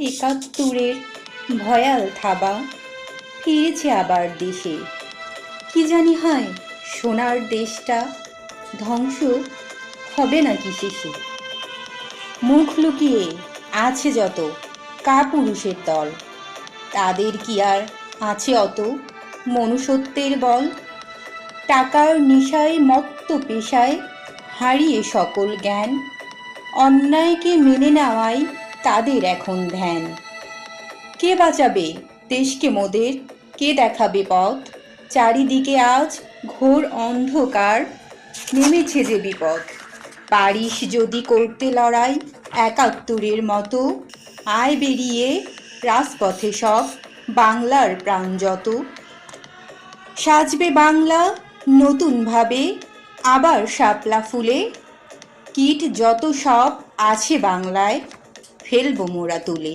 একাত্তরের ভয়াল থাবা ফিরেছে আবার দেশে। কি জানি হয়, সোনার দেশটা ধ্বংস হবে নাকি শেষে? মুখ লুকিয়ে আছে যত কাপুরুষের দল। তাদের কি আর আছে অত মনুষ্যত্বের বল? টাকার নেশায়, মত্ত পেশায় হারিয়ে সকল জ্ঞান। অন্যায়কে মেনে নেওয়াই তাদের এখন ধ্যান। কে বাঁচাবে? দেশকে মোদের। কে দেখাবে পথ? চারিদিকে আজ ঘোর অন্ধকার। নেমেছে যে বিপদ। পারিস যদি করতে লড়াই, একাত্তরের মতো। আয় বেরিয়ে রাজপথে সব, বাংলার প্রাণ যত। সাজবে বাংলা নতুনভাবে, আবার শাপলা ফুলে। কীট যত সব আছে বাংলায়। ফেলব মোরা তুলে।